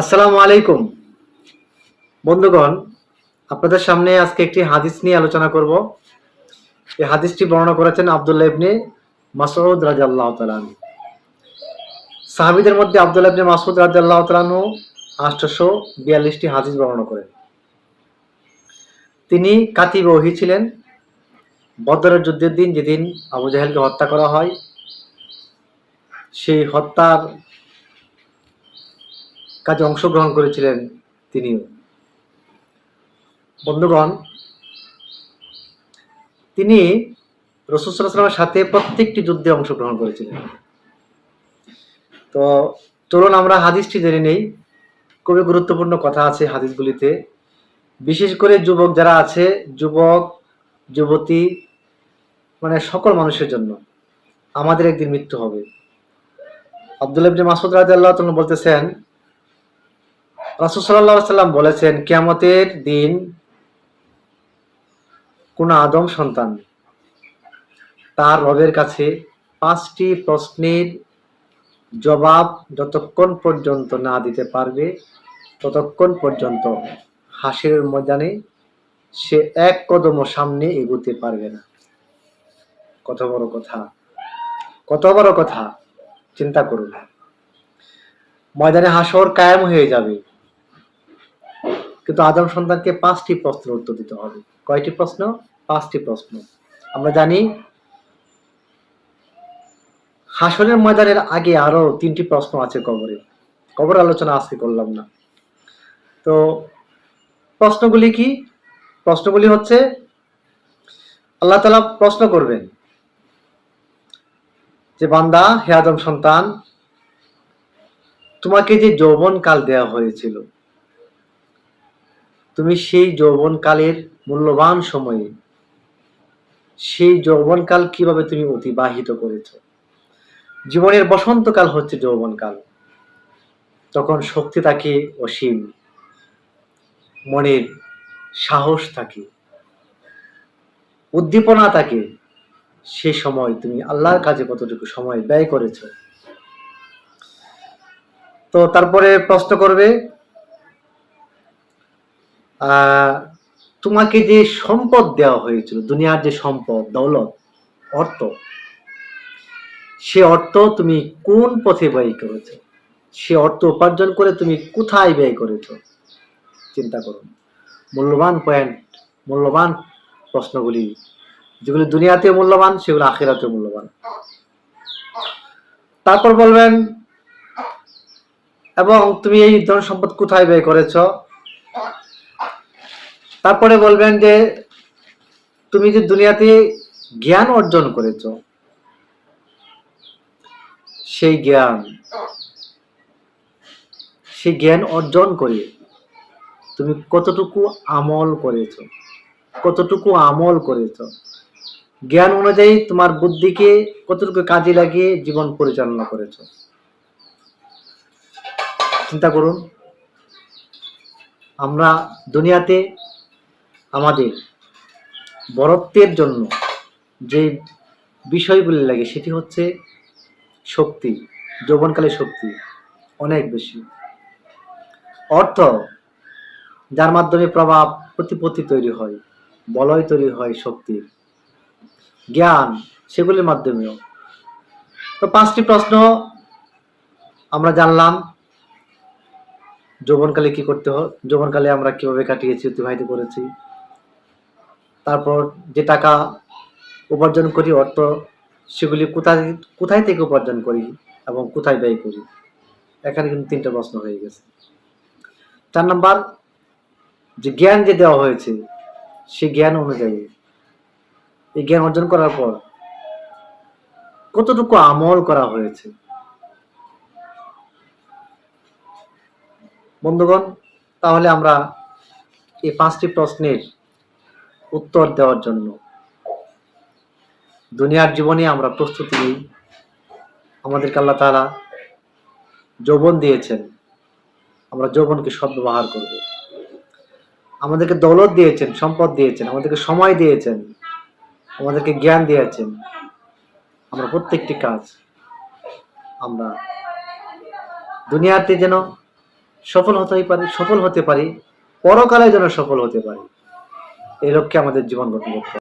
আসসালামু আলাইকুম। বন্ধুগণ, আপনাদের সামনে আজকে একটি হাদিস নিয়ে আলোচনা করব। এই হাদিসটি বর্ণনা করেছেন আব্দুল্লাহ ইবনে মাসউদ রাদিয়াল্লাহু তাআলা আনহু। সাহাবীদের মধ্যে আব্দুল্লাহ ইবনে মাসউদ রাদিয়াল্লাহু তাআলা আনহু 842টি হাদিস বর্ণনা করেন। তিনি কাতিব ওহী ছিলেন। বদরের যুদ্ধের দিন যেদিন আবু জাহেলকে হত্যা করা হয়, সেই হত্যার কাজে অংশগ্রহণ করেছিলেন তিনিও। বন্ধুগণ, তিনি রসুলামের সাথে প্রত্যেকটি যুদ্ধে অংশগ্রহণ করেছিলেন। তো চলুন আমরা হাদিসটি জেনে নেই। খুবই গুরুত্বপূর্ণ কথা আছে হাদিসগুলিতে। বিশেষ করে যুবক যারা আছে, যুবক, যুবতী মানে সকল মানুষের জন্য আমাদের একদিন মৃত্যু হবে। আব্দুল ইবনে মাসুদ রাদিয়াল্লাহু তাআলা বলতেছেন রাসূল আলাইহি সাল্লাম বলেছেন, কিয়ামতের দিন কোন আদম সন্তান তার রবের কাছে পাঁচটি প্রশ্নের জবাব যতক্ষণ পর্যন্ত না দিতে পারবে, ততক্ষণ পর্যন্ত হাসির ময়দানে সে এক কদমও সামনে এগুতে পারবে না। কত বড় কথা। কত বড় কথা। চিন্তা করুন। ময়দানে হাসর কায়েম হয়ে যাবে। কিন্তু আদম সন্তানকে পাঁচটি প্রশ্নের উত্তর দিতে হবে। কয়টি প্রশ্ন? পাঁচটি প্রশ্ন। আমরা জানি হাসনের ময়দানের আগে আরও তিনটি প্রশ্ন আছে কবরে। কবর আলোচনা আজকে করলাম না। তো প্রশ্নগুলি কি? প্রশ্নগুলি হচ্ছে, আল্লাহ তালা প্রশ্ন করবেন যে, বান্দা, হে আদম সন্তান, তোমাকে যে যৌবন কাল দেওয়া হয়েছিল তুমি সেই যৌবনকালের মূল্যবান সময়ে সেই যৌবনকাল কীভাবে তুমি অতিবাহিত করেছ? জীবনের বসন্তকাল হচ্ছে যৌবনকাল। তখন শক্তি থাকে, অসীম। মনের সাহস থাকে। উদ্দীপনা থাকে। সে সময় তুমি আল্লাহর কাজে কতটুকু সময় ব্যয় করেছ? তো তারপরে প্রশ্ন করবে তোমাকে যে সম্পদ দেওয়া হয়েছিল, দুনিয়ার যে সম্পদ, দৌলত, অর্থ, সে অর্থ তুমি কোন পথে ব্যয় করেছ? সে অর্থ উপার্জন করে তুমি কোথায় ব্যয় করেছ? চিন্তা করুন মূল্যবান পয়েন্ট মূল্যবান প্রশ্নগুলি, যেগুলি দুনিয়াতে মূল্যবান, সেগুলো আখেরাতে মূল্যবান। তারপর বলবেন, এবং তুমি এই ধন সম্পদ কোথায় ব্যয় করেছ? তারপরে বলবেন যে, তুমি যে দুনিয়াতে জ্ঞান অর্জন করেছ, সেই জ্ঞান সেই জ্ঞান অর্জন করে তুমি কতটুকু আমল করেছ, কতটুকু আমল করেছ, জ্ঞান অনুযায়ী তোমার বুদ্ধিকে কতটুকু কাজে লাগিয়ে জীবন পরিচালনা করেছ। চিন্তা করুন, আমরা দুনিয়াতে আমাদের বরত্বের জন্য যে বিষয়গুলি লাগে, সেটি হচ্ছে শক্তি যৌবনকালে শক্তি অনেক বেশি। অর্থ, যার মাধ্যমে প্রভাব প্রতিপত্তি তৈরি হয়, বলয় তৈরি হয় শক্তির। জ্ঞান, সেগুলির মাধ্যমেও। তো পাঁচটি প্রশ্ন আমরা জানলাম, যৌবনকালে কি করতে হয় যৌবনকালে আমরা কীভাবে কাটিয়েছি, অতিবাহিত করেছি? তারপর যে টাকা উপার্জন করি, অর্থ সেগুলি কোথায় কোথায় থেকে উপার্জন করি এবং কোথায় ব্যয় করি? এখানে কিন্তু তিনটা প্রশ্ন হয়ে গেছে। চার নাম্বার, যে জ্ঞান যে দেওয়া হয়েছে, সেই জ্ঞান অনুযায়ী। এই জ্ঞান অর্জন করার পর কতটুকু আমল করা হয়েছে? বন্ধুগণ, তাহলে আমরা এই পাঁচটি প্রশ্নের উত্তর দেওয়ার জন্য। দুনিয়ার জীবনে আমরা প্রস্তুতি নিই। আমাদেরকে আল্লাহ তারা যৌবন দিয়েছেন। আমরা যৌবনকে সদ্ব্যবহার করব। আমাদেরকে দৌলত দিয়েছেন, সম্পদ দিয়েছেন, আমাদেরকে সময় দিয়েছেন, আমাদেরকে জ্ঞান দিয়েছেন। আমরা প্রত্যেকটি কাজ আমরা দুনিয়াতে যেন সফল হতেই পারি, সফল হতে পারি, পরকালে যেন সফল হতে পারি। এই লক্ষ্যে আমাদের জীবন গঠন করতে হবে